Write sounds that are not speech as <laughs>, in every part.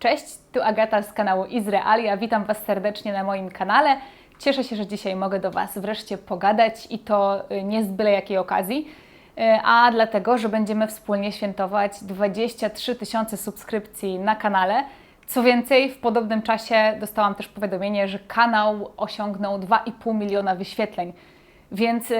Cześć, tu Agata z kanału Izraelia. Witam Was serdecznie na moim kanale. Cieszę się, że dzisiaj mogę do Was wreszcie pogadać i to y, nie z byle jakiej okazji, y, a dlatego, że będziemy wspólnie świętować 23 tysiące subskrypcji na kanale. Co więcej, w podobnym czasie dostałam też powiadomienie, że kanał osiągnął 2,5 miliona wyświetleń. Więc y,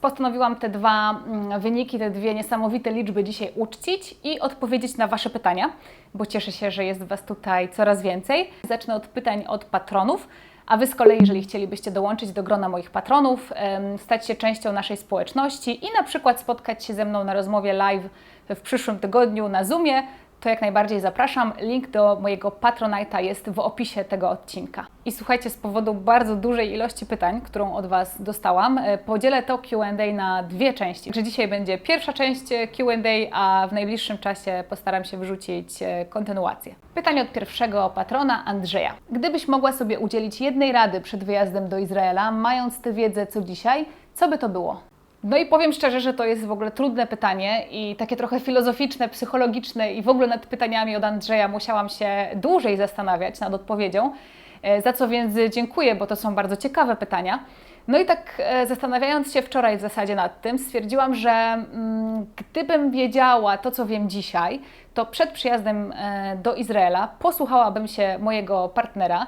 postanowiłam te dwa mm, wyniki, te dwie niesamowite liczby dzisiaj uczcić i odpowiedzieć na Wasze pytania, bo cieszę się, że jest Was tutaj coraz więcej. Zacznę od pytań od patronów, a Wy z kolei, jeżeli chcielibyście dołączyć do grona moich patronów, stać się częścią naszej społeczności i na przykład spotkać się ze mną na rozmowie live w przyszłym tygodniu na Zoomie, to jak najbardziej zapraszam. Link do mojego Patronite'a jest w opisie tego odcinka. I słuchajcie, z powodu bardzo dużej ilości pytań, którą od Was dostałam, e, podzielę to Q&A na dwie części. Że dzisiaj będzie pierwsza część e, Q&A, a w najbliższym czasie postaram się wrzucić e, kontynuację. Pytanie od pierwszego patrona Andrzeja. Gdybyś mogła sobie udzielić jednej rady przed wyjazdem do Izraela, mając tę wiedzę co dzisiaj, co by to było? No i powiem szczerze, że to jest w ogóle trudne pytanie i takie trochę filozoficzne, psychologiczne i w ogóle nad pytaniami od Andrzeja musiałam się dłużej zastanawiać nad odpowiedzią, e, za co więc dziękuję, bo to są bardzo ciekawe pytania. No i tak e, zastanawiając się wczoraj w zasadzie nad tym, stwierdziłam, że mm, gdybym wiedziała to, co wiem dzisiaj, to przed przyjazdem e, do Izraela posłuchałabym się mojego partnera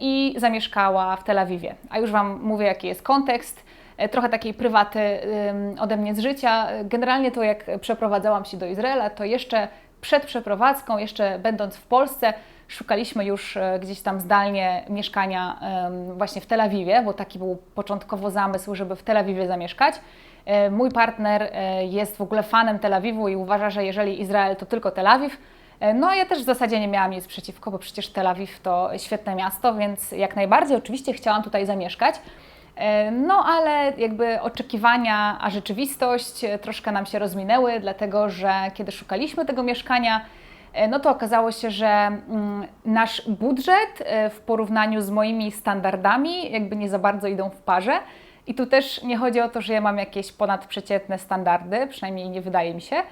i zamieszkała w Tel Awiwie. A już Wam mówię, jaki jest kontekst trochę takiej prywaty ode mnie z życia. Generalnie to jak przeprowadzałam się do Izraela, to jeszcze przed przeprowadzką, jeszcze będąc w Polsce, szukaliśmy już e, gdzieś tam zdalnie mieszkania właśnie w Tel Awiwie, bo taki był początkowo zamysł, żeby w Tel Awiwie zamieszkać. E, Mój partner e, jest w ogóle fanem Tel Awiwu i uważa, że jeżeli Izrael to tylko Tel Awiw. E, No, ja też w zasadzie nie miałam nic przeciwko, bo przecież Tel Awiw to świetne miasto, więc jak najbardziej oczywiście chciałam tutaj zamieszkać. E, No, ale jakby oczekiwania, a rzeczywistość e, troszkę nam się rozminęły, dlatego że kiedy szukaliśmy tego mieszkania, e, no to okazało się, że mm, nasz budżet w porównaniu z moimi standardami jakby nie za bardzo idą w parze. I tu też nie chodzi o to, że ja mam jakieś ponadprzeciętne standardy, przynajmniej nie wydaje mi się.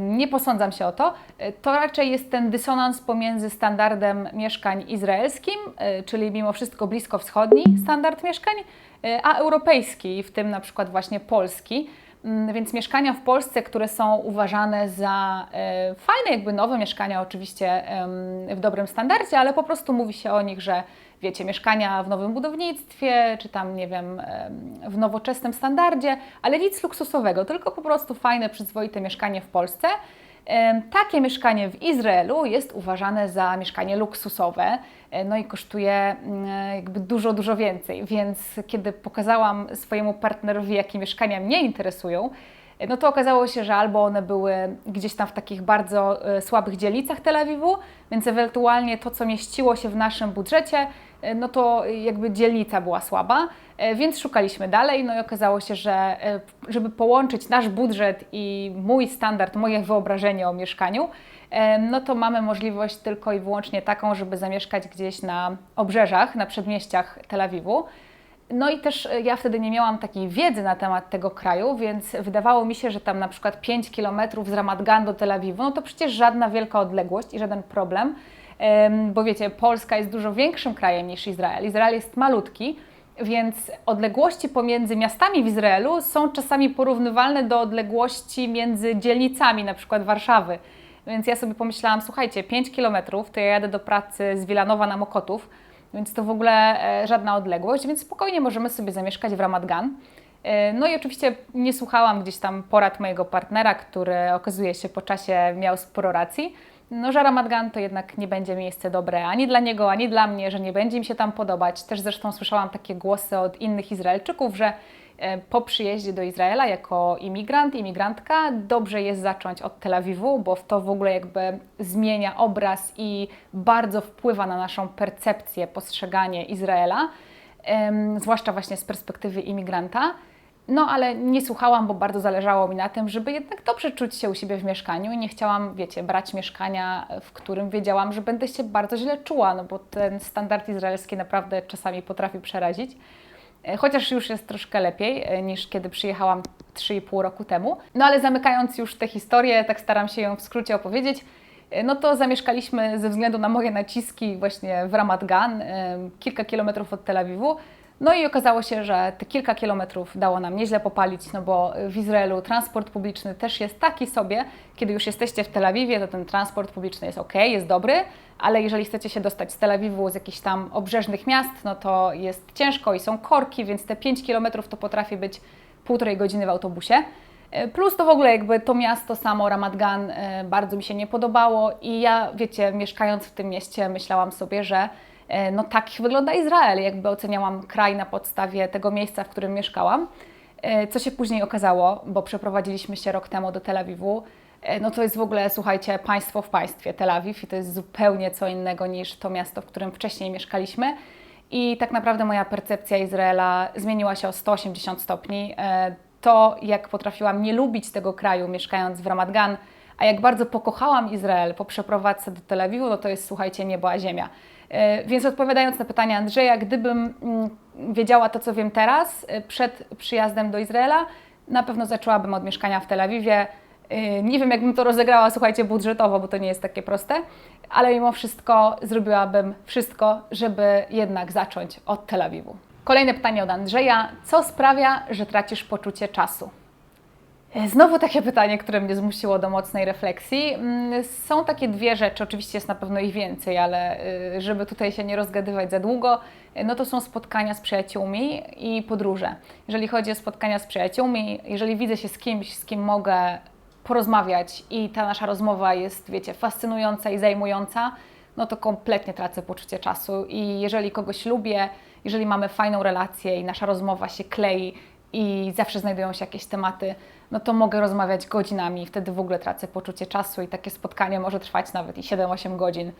Nie posądzam się o to. E, To raczej jest ten dysonans pomiędzy standardem mieszkań izraelskim, e, czyli mimo wszystko bliskowschodni standard mieszkań, e, a europejski, w tym na przykład właśnie polski. Mm, Więc mieszkania w Polsce, które są uważane za fajne, jakby nowe mieszkania, oczywiście w dobrym standardzie, ale po prostu mówi się o nich, że wiecie, mieszkania w nowym budownictwie, czy tam, nie wiem, em, w nowoczesnym standardzie, ale nic luksusowego, tylko po prostu fajne, przyzwoite mieszkanie w Polsce. Takie mieszkanie w Izraelu jest uważane za mieszkanie luksusowe, e, no i kosztuje mm, jakby dużo, dużo więcej. Więc kiedy pokazałam swojemu partnerowi, jakie mieszkania mnie interesują, no to okazało się, że albo one były gdzieś tam w takich bardzo e, słabych dzielnicach Tel Awiwu, więc ewentualnie to, co mieściło się w naszym budżecie, e, no to jakby dzielnica była słaba, e, więc szukaliśmy dalej, no i okazało się, że żeby połączyć nasz budżet i mój standard, moje wyobrażenie o mieszkaniu, no to mamy możliwość tylko i wyłącznie taką, żeby zamieszkać gdzieś na obrzeżach, na przedmieściach Tel Awiwu. No i też e, ja wtedy nie miałam takiej wiedzy na temat tego kraju, więc wydawało mi się, że tam na przykład 5 kilometrów z Ramat Gan do Tel Awiwu, no to przecież żadna wielka odległość i żaden problem, Em, bo wiecie, Polska jest dużo większym krajem niż Izrael. Izrael jest malutki, więc odległości pomiędzy miastami w Izraelu są czasami porównywalne do odległości między dzielnicami, na przykład Warszawy. Więc ja sobie pomyślałam, słuchajcie, 5 kilometrów, to ja jadę do pracy z Wilanowa na Mokotów, więc to w ogóle e, żadna odległość, więc spokojnie możemy sobie zamieszkać w Ramat Gan. E, No i oczywiście nie słuchałam gdzieś tam porad mojego partnera, który okazuje się po czasie miał sporo racji. No, że Ramat Gan to jednak nie będzie miejsce dobre ani dla niego, ani dla mnie, że nie będzie mi się tam podobać. Też zresztą słyszałam takie głosy od innych Izraelczyków, że po przyjeździe do Izraela jako imigrant, imigrantka, dobrze jest zacząć od Tel Awiwu, bo to w ogóle jakby zmienia obraz i bardzo wpływa na naszą percepcję, postrzeganie Izraela, zwłaszcza właśnie z perspektywy imigranta. No, ale nie słuchałam, bo bardzo zależało mi na tym, żeby jednak dobrze czuć się u siebie w mieszkaniu i nie chciałam, wiecie, brać mieszkania, w którym wiedziałam, że będę się bardzo źle czuła, no bo ten standard izraelski naprawdę czasami potrafi przerazić. E, Chociaż już jest troszkę lepiej e, niż kiedy przyjechałam 3,5 roku temu. No ale zamykając już tę historię, tak staram się ją w skrócie opowiedzieć. e, no to zamieszkaliśmy ze względu na moje naciski właśnie w Ramat Gan, kilka kilometrów od Tel Awiwu. No i okazało się, że te kilka kilometrów dało nam nieźle popalić, no bo w Izraelu transport publiczny też jest taki sobie. Kiedy już jesteście w Tel Awiwie, to ten transport publiczny jest ok, jest dobry, ale jeżeli chcecie się dostać z Tel Awiwu, z jakichś tam obrzeżnych miast, no to jest ciężko i są korki, więc te 5 kilometrów to potrafi być półtorej godziny w autobusie. E, Plus to w ogóle jakby to miasto samo, Ramat Gan, e, bardzo mi się nie podobało i ja, wiecie, mieszkając w tym mieście myślałam sobie, że no tak wygląda Izrael, jakby oceniałam kraj na podstawie tego miejsca, w którym mieszkałam. E, Co się później okazało, bo przeprowadziliśmy się rok temu do Tel Awiwu, e, no to jest w ogóle, słuchajcie, państwo w państwie, Tel Awiw i to jest zupełnie co innego niż to miasto, w którym wcześniej mieszkaliśmy. I tak naprawdę moja percepcja Izraela zmieniła się o 180 stopni. E, To, jak potrafiłam nie lubić tego kraju, mieszkając w Ramat Gan, a jak bardzo pokochałam Izrael po przeprowadzce do Tel Awiwu, no to jest, słuchajcie, niebo a ziemia. E, Więc odpowiadając na pytanie Andrzeja, gdybym mm, wiedziała to, co wiem teraz, e, przed przyjazdem do Izraela, na pewno zaczęłabym od mieszkania w Tel Awiwie. E, Nie wiem, jakbym to rozegrała, słuchajcie, budżetowo, bo to nie jest takie proste, ale mimo wszystko zrobiłabym wszystko, żeby jednak zacząć od Tel Awiwu. Kolejne pytanie od Andrzeja. Co sprawia, że tracisz poczucie czasu? E, Znowu takie pytanie, które mnie zmusiło do mocnej refleksji. Mm, Są takie dwie rzeczy, oczywiście jest na pewno ich więcej, ale y, żeby tutaj się nie rozgadywać za długo, y, no to są spotkania z przyjaciółmi i podróże. Jeżeli chodzi o spotkania z przyjaciółmi, jeżeli widzę się z kimś, z kim mogę porozmawiać i ta nasza rozmowa jest, wiecie, fascynująca i zajmująca, no to kompletnie tracę poczucie czasu. I jeżeli kogoś lubię, jeżeli mamy fajną relację i nasza rozmowa się klei i zawsze znajdują się jakieś tematy, no to mogę rozmawiać godzinami wtedy w ogóle tracę poczucie czasu i takie spotkanie może trwać nawet i 7-8 godzin,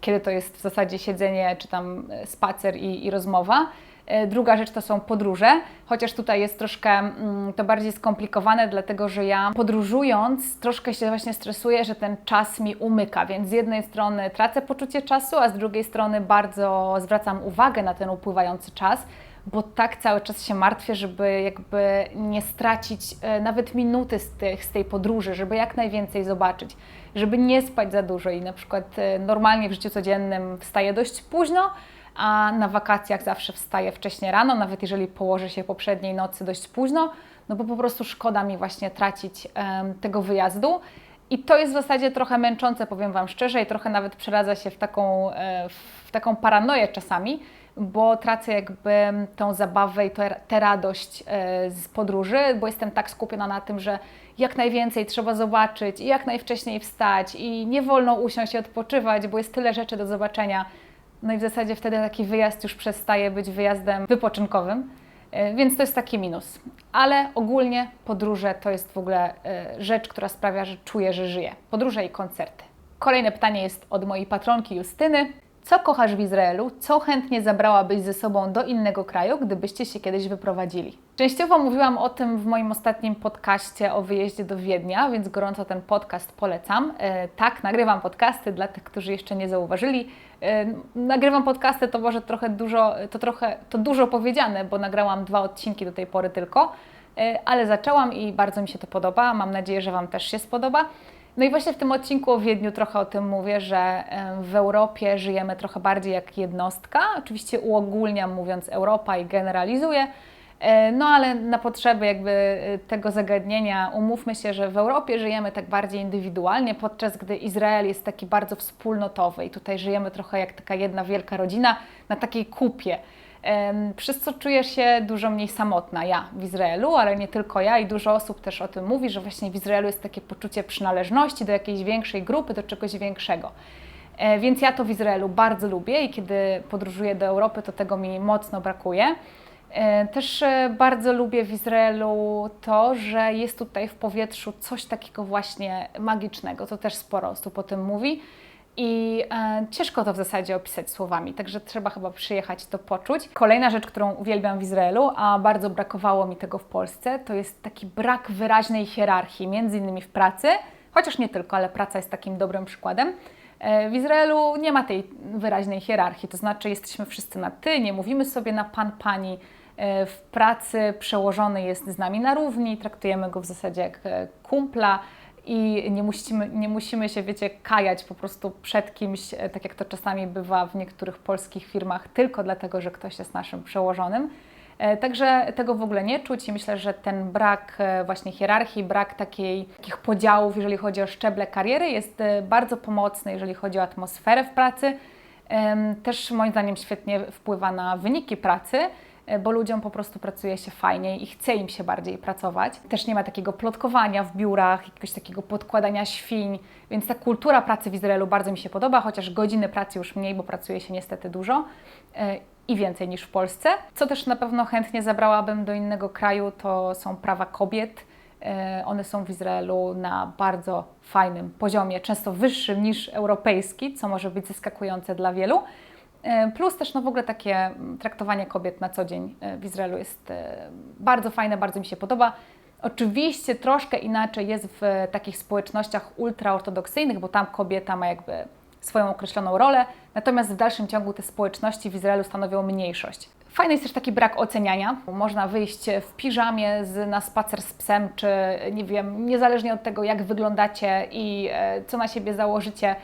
kiedy to jest w zasadzie siedzenie czy tam e, spacer i, i rozmowa. E, Druga rzecz to są podróże, chociaż tutaj jest troszkę mm, to bardziej skomplikowane, dlatego że ja podróżując troszkę się właśnie stresuję, że ten czas mi umyka, więc z jednej strony tracę poczucie czasu, a z drugiej strony bardzo zwracam uwagę na ten upływający czas, bo tak cały czas się martwię, żeby jakby nie stracić e, nawet minuty z, tych, z tej podróży, żeby jak najwięcej zobaczyć, żeby nie spać za dużo i na przykład e, normalnie w życiu codziennym wstaję dość późno, a na wakacjach zawsze wstaję wcześnie rano, nawet jeżeli położę się poprzedniej nocy dość późno, no bo po prostu szkoda mi właśnie tracić em, tego wyjazdu. I to jest w zasadzie trochę męczące, powiem Wam szczerze, i trochę nawet przeradza się w taką, w taką paranoję czasami, bo tracę jakby tą zabawę i tę radość e, z podróży, bo jestem tak skupiona na tym, że jak najwięcej trzeba zobaczyć i jak najwcześniej wstać i nie wolno usiąść i odpoczywać, bo jest tyle rzeczy do zobaczenia. No i w zasadzie wtedy taki wyjazd już przestaje być wyjazdem wypoczynkowym, e, więc to jest taki minus. Ale ogólnie podróże to jest w ogóle e, rzecz, która sprawia, że czuję, że żyję. Podróże i koncerty. Kolejne pytanie jest od mojej patronki Justyny. Co kochasz w Izraelu? Co chętnie zabrałabyś ze sobą do innego kraju, gdybyście się kiedyś wyprowadzili? Częściowo mówiłam o tym w moim ostatnim podcaście o wyjeździe do Wiednia, więc gorąco ten podcast polecam. E, tak, nagrywam podcasty dla tych, którzy jeszcze nie zauważyli. E, nagrywam podcasty to może trochę dużo, to trochę to dużo powiedziane, bo nagrałam dwa odcinki do tej pory tylko, e, ale zaczęłam i bardzo mi się to podoba. Mam nadzieję, że Wam też się spodoba. No i właśnie w tym odcinku o Wiedniu trochę o tym mówię, że w Europie żyjemy trochę bardziej jak jednostka. Oczywiście uogólniam mówiąc Europa i generalizuję, e, no ale na potrzeby jakby e, tego zagadnienia umówmy się, że w Europie żyjemy tak bardziej indywidualnie, podczas gdy Izrael jest taki bardzo wspólnotowy i tutaj żyjemy trochę jak taka jedna wielka rodzina na takiej kupie. Przez co czuję się dużo mniej samotna ja w Izraelu, ale nie tylko ja i dużo osób też o tym mówi, że właśnie w Izraelu jest takie poczucie przynależności do jakiejś większej grupy, do czegoś większego. E, Więc ja to w Izraelu bardzo lubię i kiedy podróżuję do Europy, to tego mi mocno brakuje. E, Też e, bardzo lubię w Izraelu to, że jest tutaj w powietrzu coś takiego właśnie magicznego, to też sporo osób o tym mówi. I e, ciężko to w zasadzie opisać słowami, także trzeba chyba przyjechać to poczuć. Kolejna rzecz, którą uwielbiam w Izraelu, a bardzo brakowało mi tego w Polsce, to jest taki brak wyraźnej hierarchii, między innymi w pracy, chociaż nie tylko, ale praca jest takim dobrym przykładem. E, W Izraelu nie ma tej wyraźnej hierarchii, to znaczy jesteśmy wszyscy na ty, nie mówimy sobie na pan, pani. E, W pracy przełożony jest z nami na równi, traktujemy go w zasadzie jak e, kumpla i nie musimy, nie musimy się, wiecie, kajać po prostu przed kimś, e, tak jak to czasami bywa w niektórych polskich firmach, tylko dlatego, że ktoś jest naszym przełożonym. E, Także tego w ogóle nie czuć i myślę, że ten brak e, właśnie hierarchii, brak takiej, takich podziałów, jeżeli chodzi o szczeble kariery, jest bardzo pomocny, jeżeli chodzi o atmosferę w pracy. Też moim zdaniem świetnie wpływa na wyniki pracy, bo ludziom po prostu pracuje się fajniej i chce im się bardziej pracować. Też nie ma takiego plotkowania w biurach, jakiegoś takiego podkładania świń, więc ta kultura pracy w Izraelu bardzo mi się podoba, chociaż godziny pracy już mniej, bo pracuje się niestety dużo e, i więcej niż w Polsce. Co też na pewno chętnie zabrałabym do innego kraju, to są prawa kobiet. E, One są w Izraelu na bardzo fajnym poziomie, często wyższym niż europejski, co może być zaskakujące dla wielu. E, Plus też no w ogóle takie mm, traktowanie kobiet na co dzień e, w Izraelu jest e, bardzo fajne, bardzo mi się podoba. Oczywiście troszkę inaczej jest w takich społecznościach ultraortodoksyjnych, bo tam kobieta ma jakby swoją określoną rolę, natomiast w dalszym ciągu te społeczności w Izraelu stanowią mniejszość. Fajny jest też taki brak oceniania. Można wyjść w piżamie z, na spacer z psem, czy nie wiem, niezależnie od tego, jak wyglądacie i co na siebie założycie,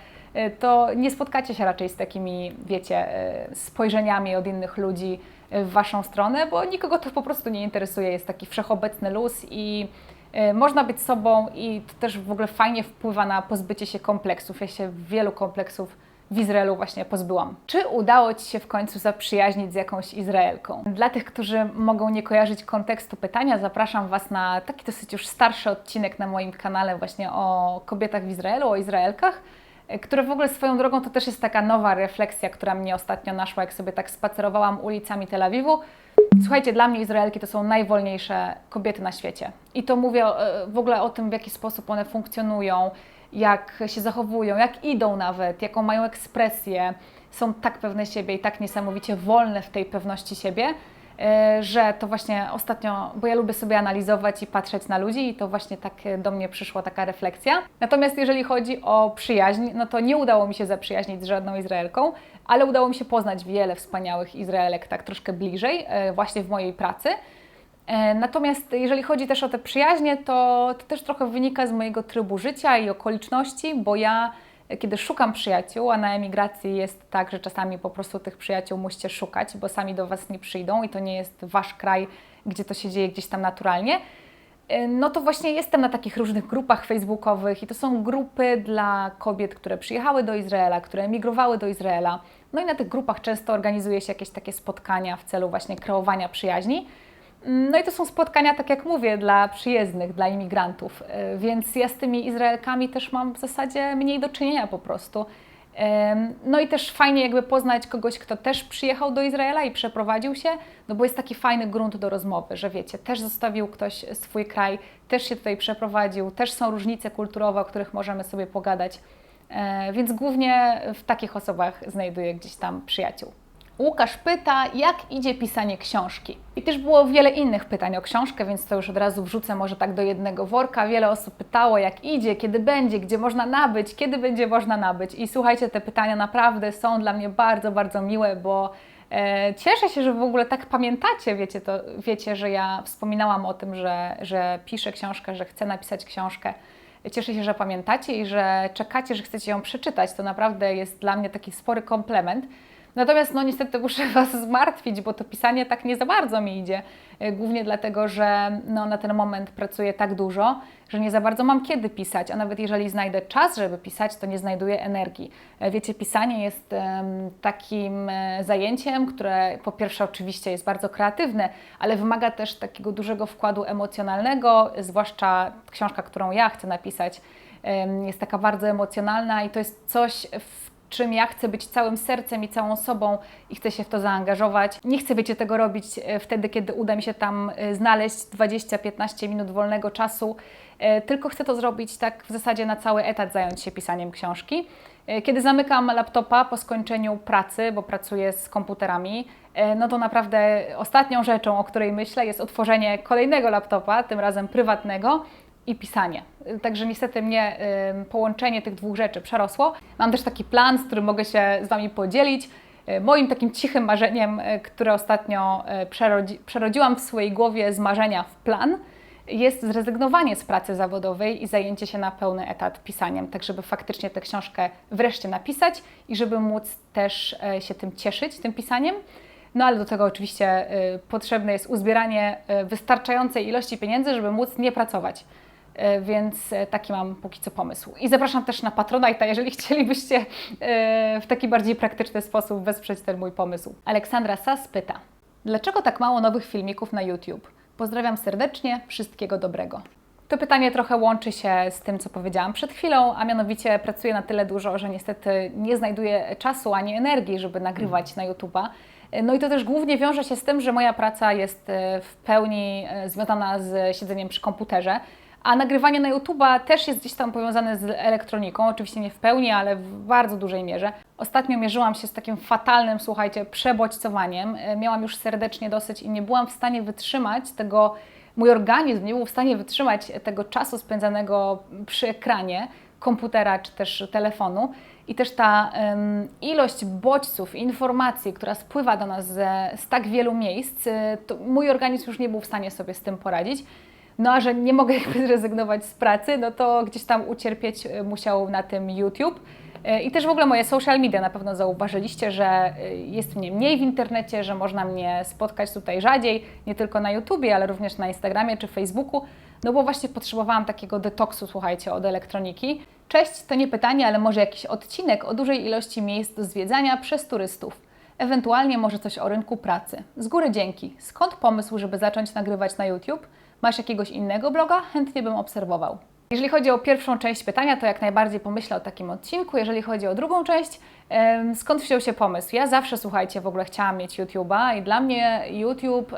to nie spotkacie się raczej z takimi, wiecie, e, spojrzeniami od innych ludzi e, w Waszą stronę, bo nikogo to po prostu nie interesuje. Jest taki wszechobecny luz i e, można być sobą i to też w ogóle fajnie wpływa na pozbycie się kompleksów. Ja się wielu kompleksów w Izraelu właśnie pozbyłam. Czy udało Ci się w końcu zaprzyjaźnić z jakąś Izraelką? Dla tych, którzy mogą nie kojarzyć kontekstu pytania, zapraszam Was na taki dosyć już starszy odcinek na moim kanale właśnie o kobietach w Izraelu, o Izraelkach, e, które w ogóle swoją drogą to też jest taka nowa refleksja, która mnie ostatnio naszła, jak sobie tak spacerowałam ulicami Tel Awiwu. Słuchajcie, dla mnie Izraelki to są najwolniejsze kobiety na świecie. I to mówię e, w ogóle o tym, w jaki sposób one funkcjonują, jak się zachowują, jak idą nawet, jaką mają ekspresję. Są tak pewne siebie i tak niesamowicie wolne w tej pewności siebie, że to właśnie ostatnio, bo ja lubię sobie analizować i patrzeć na ludzi i to właśnie tak e, do mnie przyszła taka refleksja. Natomiast jeżeli chodzi o przyjaźń, no to nie udało mi się zaprzyjaźnić z żadną Izraelką, ale udało mi się poznać wiele wspaniałych Izraelek tak troszkę bliżej, e, właśnie w mojej pracy. E, Natomiast jeżeli chodzi też o te przyjaźnie, to, to też trochę wynika z mojego trybu życia i okoliczności, bo ja e, kiedy szukam przyjaciół, a na emigracji jest tak, że czasami po prostu tych przyjaciół musicie szukać, bo sami do Was nie przyjdą i to nie jest Wasz kraj, gdzie to się dzieje gdzieś tam naturalnie, e, no to właśnie jestem na takich różnych grupach facebookowych i to są grupy dla kobiet, które przyjechały do Izraela, które emigrowały do Izraela. No i na tych grupach często organizuje się jakieś takie spotkania w celu właśnie kreowania przyjaźni. No i to są spotkania, tak jak mówię, dla przyjezdnych, dla imigrantów, E, więc ja z tymi Izraelkami też mam w zasadzie mniej do czynienia po prostu. No i też fajnie jakby poznać kogoś, kto też przyjechał do Izraela i przeprowadził się, no bo jest taki fajny grunt do rozmowy, że wiecie, też zostawił ktoś swój kraj, też się tutaj przeprowadził, też są różnice kulturowe, o których możemy sobie pogadać, E, więc głównie w takich osobach znajduję gdzieś tam przyjaciół. Łukasz pyta, jak idzie pisanie książki. I też było wiele innych pytań o książkę, więc to już od razu wrzucę może tak do jednego worka. Wiele osób pytało, jak idzie, kiedy będzie, gdzie można nabyć, kiedy będzie można nabyć. I słuchajcie, te pytania naprawdę są dla mnie bardzo, bardzo miłe, bo e, cieszę się, że w ogóle tak pamiętacie. Wiecie, to, wiecie że ja wspominałam o tym, że, że piszę książkę, że chcę napisać książkę. Cieszę się, że pamiętacie i że czekacie, że chcecie ją przeczytać. To naprawdę jest dla mnie taki spory komplement. Natomiast no niestety muszę <laughs> Was zmartwić, bo to pisanie tak nie za bardzo mi idzie. E, Głównie dlatego, że no, na ten moment pracuję tak dużo, że nie za bardzo mam kiedy pisać, a nawet jeżeli znajdę czas, żeby pisać, to nie znajduję energii. E, Wiecie, pisanie jest takim e, zajęciem, które po pierwsze oczywiście jest bardzo kreatywne, ale wymaga też takiego dużego wkładu emocjonalnego, zwłaszcza książka, którą ja chcę napisać, jest taka bardzo emocjonalna i to jest coś, w czym ja chcę być całym sercem i całą sobą i chcę się w to zaangażować. Nie chcę, wiecie, tego robić e, wtedy, kiedy uda mi się tam e, znaleźć 20-15 minut wolnego czasu, e, tylko chcę to zrobić tak w zasadzie na cały etat, zająć się pisaniem książki. Kiedy zamykam laptopa po skończeniu pracy, bo pracuję z komputerami, no to naprawdę ostatnią rzeczą, o której myślę, jest otworzenie kolejnego laptopa, tym razem prywatnego, i pisanie. Także niestety mnie połączenie tych dwóch rzeczy przerosło. Mam też taki plan, z którym mogę się z Wami podzielić. Y, Moim takim cichym marzeniem, y, które ostatnio y, przerodzi, przerodziłam w swojej głowie z marzenia w plan, jest zrezygnowanie z pracy zawodowej i zajęcie się na pełny etat pisaniem, tak żeby faktycznie tę książkę wreszcie napisać i żeby móc też e, się tym cieszyć, tym pisaniem. No ale do tego oczywiście potrzebne jest uzbieranie e, wystarczającej ilości pieniędzy, żeby móc nie pracować. E, Więc e, taki mam póki co pomysł. I zapraszam też na Patronite'a, jeżeli <laughs> chcielibyście e, w taki bardziej praktyczny sposób wesprzeć ten mój pomysł. Aleksandra Sas pyta, dlaczego tak mało nowych filmików na YouTube? Pozdrawiam serdecznie, wszystkiego dobrego. To pytanie trochę łączy się z tym, co powiedziałam przed chwilą, a mianowicie pracuję na tyle dużo, że niestety nie znajduję czasu ani energii, żeby nagrywać na YouTube'a. No i to też głównie wiąże się z tym, że moja praca jest w pełni związana z siedzeniem przy komputerze, a nagrywanie na YouTube'a też jest gdzieś tam powiązane z elektroniką, oczywiście nie w pełni, ale w bardzo dużej mierze. Ostatnio mierzyłam się z takim fatalnym, słuchajcie, przebodźcowaniem. E, Miałam już serdecznie dosyć i nie byłam w stanie wytrzymać tego, mój organizm nie był w stanie wytrzymać tego czasu spędzanego przy ekranie komputera czy też telefonu. I też ta ilość bodźców, informacji, która spływa do nas ze, z tak wielu miejsc, to mój organizm już nie był w stanie sobie z tym poradzić. No a że nie mogę jakby <laughs> zrezygnować z pracy, no to gdzieś tam ucierpieć y, musiał na tym YouTube. Y, I też w ogóle moje social media na pewno zauważyliście, że y, jest mnie mniej w internecie, że można mnie spotkać tutaj rzadziej, nie tylko na YouTubie, ale również na Instagramie czy Facebooku, no bo właśnie potrzebowałam takiego detoksu, słuchajcie, od elektroniki. Cześć, to nie pytanie, ale może jakiś odcinek o dużej ilości miejsc do zwiedzania przez turystów. Ewentualnie może coś o rynku pracy. Z góry dzięki. Skąd pomysł, żeby zacząć nagrywać na YouTube? Masz jakiegoś innego bloga? Chętnie bym obserwował. Jeżeli chodzi o pierwszą część pytania, to jak najbardziej pomyślę o takim odcinku. Jeżeli chodzi o drugą część, skąd wziął się pomysł? Ja zawsze, słuchajcie, w ogóle chciałam mieć YouTube'a i dla mnie YouTube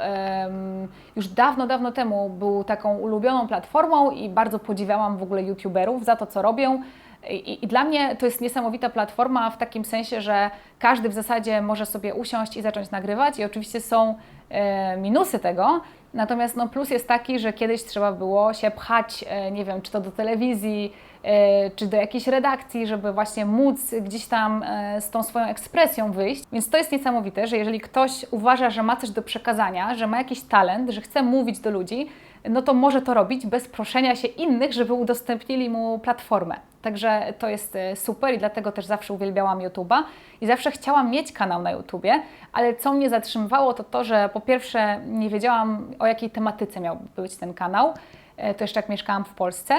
już dawno, dawno temu był taką ulubioną platformą i bardzo podziwiałam w ogóle YouTuberów za to, co robią. I, I dla mnie to jest niesamowita platforma w takim sensie, że każdy w zasadzie może sobie usiąść i zacząć nagrywać i oczywiście są e, minusy tego, natomiast no, plus jest taki, że kiedyś trzeba było się pchać, e, nie wiem, czy to do telewizji, e, czy do jakiejś redakcji, żeby właśnie móc gdzieś tam e, z tą swoją ekspresją wyjść. Więc to jest niesamowite, że jeżeli ktoś uważa, że ma coś do przekazania, że ma jakiś talent, że chce mówić do ludzi, no to może to robić bez proszenia się innych, żeby udostępnili mu platformę. Także to jest e, super i dlatego też zawsze uwielbiałam YouTube'a i zawsze chciałam mieć kanał na YouTubie, ale co mnie zatrzymywało to to, że po pierwsze nie wiedziałam o jakiej tematyce miał być ten kanał, e, to jeszcze jak mieszkałam w Polsce.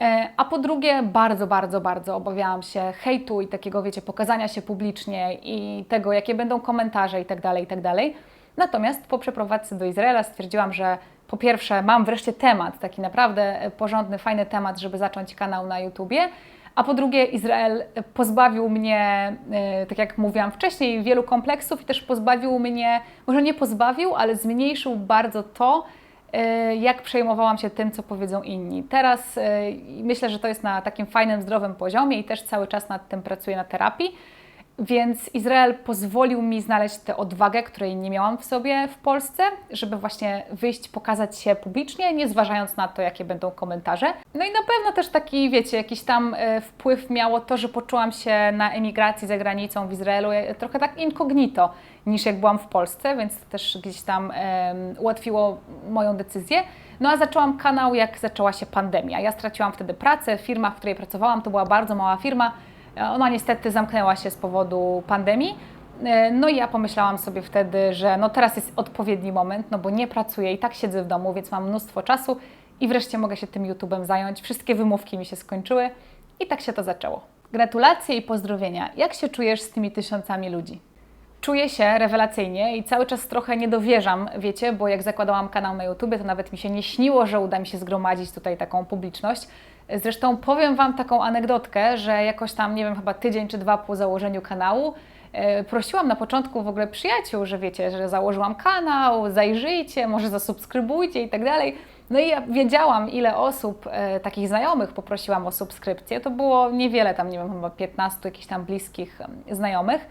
E, A po drugie, bardzo, bardzo, bardzo obawiałam się hejtu i takiego, wiecie, pokazania się publicznie i tego, jakie będą komentarze i tak dalej, i tak. Natomiast po przeprowadzce do Izraela stwierdziłam, że po pierwsze mam wreszcie temat, taki naprawdę porządny, fajny temat, żeby zacząć kanał na YouTubie, a po drugie Izrael pozbawił mnie, e, tak jak mówiłam wcześniej, wielu kompleksów i też pozbawił mnie, może nie pozbawił, ale zmniejszył bardzo to, e, jak przejmowałam się tym, co powiedzą inni. Teraz e, myślę, że to jest na takim fajnym, zdrowym poziomie i też cały czas nad tym pracuję na terapii. Więc Izrael pozwolił mi znaleźć tę odwagę, której nie miałam w sobie w Polsce, żeby właśnie wyjść, pokazać się publicznie, nie zważając na to, jakie będą komentarze. No i na pewno też taki, wiecie, jakiś tam e, wpływ miało to, że poczułam się na emigracji za granicą w Izraelu e, trochę tak incognito niż jak byłam w Polsce, więc też gdzieś tam ułatwiło moją decyzję. No a zaczęłam kanał, jak zaczęła się pandemia. Ja straciłam wtedy pracę, firma, w której pracowałam, to była bardzo mała firma, ona niestety zamknęła się z powodu pandemii. E, No i ja pomyślałam sobie wtedy, że no teraz jest odpowiedni moment, no bo nie pracuję i tak siedzę w domu, więc mam mnóstwo czasu i wreszcie mogę się tym YouTube'em zająć. Wszystkie wymówki mi się skończyły i tak się to zaczęło. Gratulacje i pozdrowienia. Jak się czujesz z tymi tysiącami ludzi? Czuję się rewelacyjnie i cały czas trochę nie dowierzam, wiecie, bo jak zakładałam kanał na YouTube, to nawet mi się nie śniło, że uda mi się zgromadzić tutaj taką publiczność. Zresztą powiem Wam taką anegdotkę, że jakoś tam, nie wiem, chyba tydzień czy dwa po założeniu kanału, e, prosiłam na początku w ogóle przyjaciół, że wiecie, że założyłam kanał, zajrzyjcie, może zasubskrybujcie i tak dalej. No i ja wiedziałam, ile osób, e, takich znajomych poprosiłam o subskrypcję. To było niewiele, tam nie wiem, chyba 15 jakichś tam bliskich em, znajomych.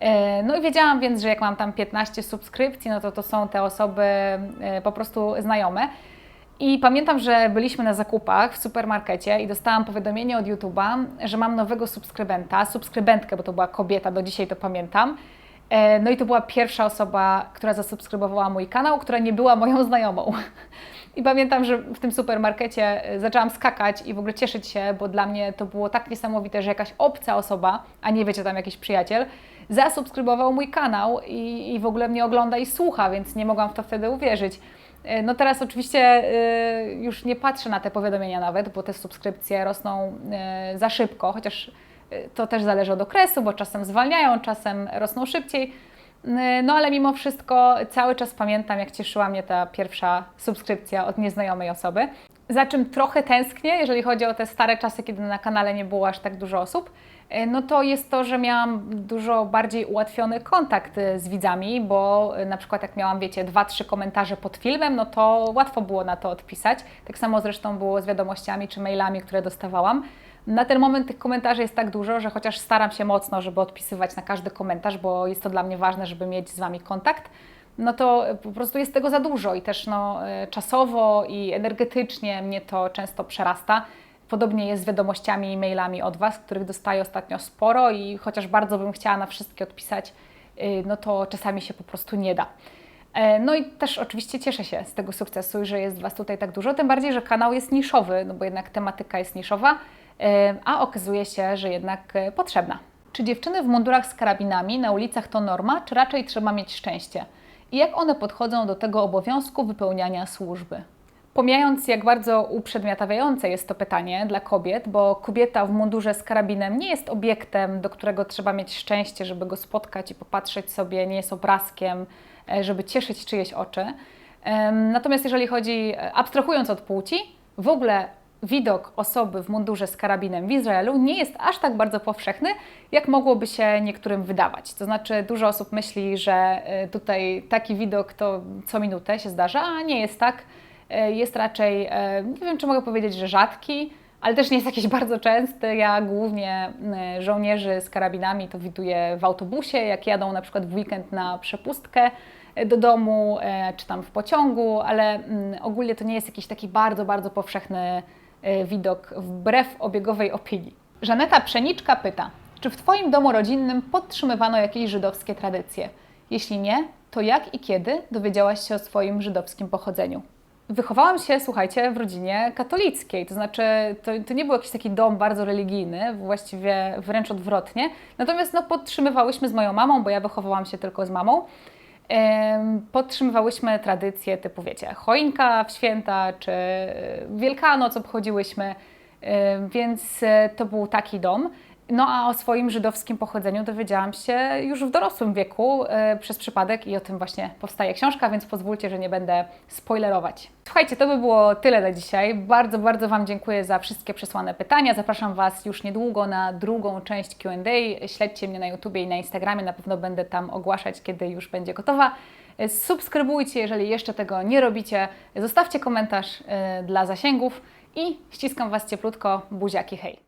E, No i wiedziałam więc, że jak mam tam 15 subskrypcji, no to to są te osoby e, po prostu znajome. I pamiętam, że byliśmy na zakupach w supermarkecie i dostałam powiadomienie od YouTube'a, że mam nowego subskrybenta, subskrybentkę, bo to była kobieta, do dzisiaj to pamiętam. E, No i to była pierwsza osoba, która zasubskrybowała mój kanał, która nie była moją znajomą. <laughs> I pamiętam, że w tym supermarkecie y, zaczęłam skakać i w ogóle cieszyć się, bo dla mnie to było tak niesamowite, że jakaś obca osoba, a nie wiecie, tam jakiś przyjaciel, zasubskrybował mój kanał i, i w ogóle mnie ogląda i słucha, więc nie mogłam w to wtedy uwierzyć. Y, No teraz oczywiście y, już nie patrzę na te powiadomienia nawet, bo te subskrypcje rosną y, za szybko, chociaż to też zależy od okresu, bo czasem zwalniają, czasem rosną szybciej. No ale mimo wszystko cały czas pamiętam, jak cieszyła mnie ta pierwsza subskrypcja od nieznajomej osoby. Za czym trochę tęsknię, jeżeli chodzi o te stare czasy, kiedy na kanale nie było aż tak dużo osób, no to jest to, że miałam dużo bardziej ułatwiony kontakt y, z widzami, bo y, na przykład jak miałam, wiecie, dwa, trzy komentarze pod filmem, no to łatwo było na to odpisać. Tak samo zresztą było z wiadomościami czy mailami, które dostawałam. Na ten moment tych komentarzy jest tak dużo, że chociaż staram się mocno, żeby odpisywać na każdy komentarz, bo jest to dla mnie ważne, żeby mieć z Wami kontakt, no to po prostu jest tego za dużo i też no, e, czasowo i energetycznie mnie to często przerasta. Podobnie jest z wiadomościami i mailami od Was, których dostaję ostatnio sporo i chociaż bardzo bym chciała na wszystkie odpisać, y, no to czasami się po prostu nie da. E, No i też oczywiście cieszę się z tego sukcesu że jest Was tutaj tak dużo, tym bardziej, że kanał jest niszowy, no bo jednak tematyka jest niszowa, e, a okazuje się, że jednak e, potrzebna. Czy dziewczyny w mundurach z karabinami na ulicach to norma, czy raczej trzeba mieć szczęście? I jak one podchodzą do tego obowiązku wypełniania służby? Pomijając, jak bardzo uprzedmiotawiające jest to pytanie dla kobiet, bo kobieta w mundurze z karabinem nie jest obiektem, do którego trzeba mieć szczęście, żeby go spotkać i popatrzeć sobie, nie jest obrazkiem, e, żeby cieszyć czyjeś oczy. Natomiast jeżeli chodzi, e, abstrahując od płci, w ogóle widok osoby w mundurze z karabinem w Izraelu nie jest aż tak bardzo powszechny, jak mogłoby się niektórym wydawać. To znaczy, dużo osób myśli, że e, tutaj taki widok to co minutę się zdarza, a nie jest tak. E, Jest raczej, e, nie wiem czy mogę powiedzieć, że rzadki, ale też nie jest jakiś <laughs> bardzo częsty. Ja głównie żołnierzy z karabinami to widuję w autobusie, jak jadą na przykład w weekend na przepustkę e, do domu, czy tam w pociągu, ale ogólnie to nie jest jakiś taki bardzo, bardzo powszechny widok wbrew obiegowej opinii. Żaneta Pszeniczka pyta, czy w Twoim domu rodzinnym podtrzymywano jakieś żydowskie tradycje? Jeśli nie, to jak i kiedy dowiedziałaś się o swoim żydowskim pochodzeniu? Wychowałam się, słuchajcie, w rodzinie katolickiej, to znaczy to, to nie był jakiś taki dom bardzo religijny, właściwie wręcz odwrotnie. Natomiast no, podtrzymywałyśmy z moją mamą, bo ja wychowałam się tylko z mamą. Podtrzymywałyśmy tradycje typu, wiecie, choinka w święta, czy e, Wielkanoc obchodziłyśmy, więc e, to był taki dom. No a o swoim żydowskim pochodzeniu dowiedziałam się już w dorosłym wieku e, przez przypadek i o tym właśnie powstaje książka, więc pozwólcie, że nie będę spoilerować. Słuchajcie, to by było tyle na dzisiaj. Bardzo, bardzo Wam dziękuję za wszystkie przesłane pytania. Zapraszam Was już niedługo na drugą część Q&A. Śledźcie mnie na YouTubie i na Instagramie, na pewno będę tam ogłaszać, kiedy już będzie gotowa. Subskrybujcie, jeżeli jeszcze tego nie robicie. Zostawcie komentarz e, dla zasięgów i ściskam Was cieplutko. Buziaki, hej!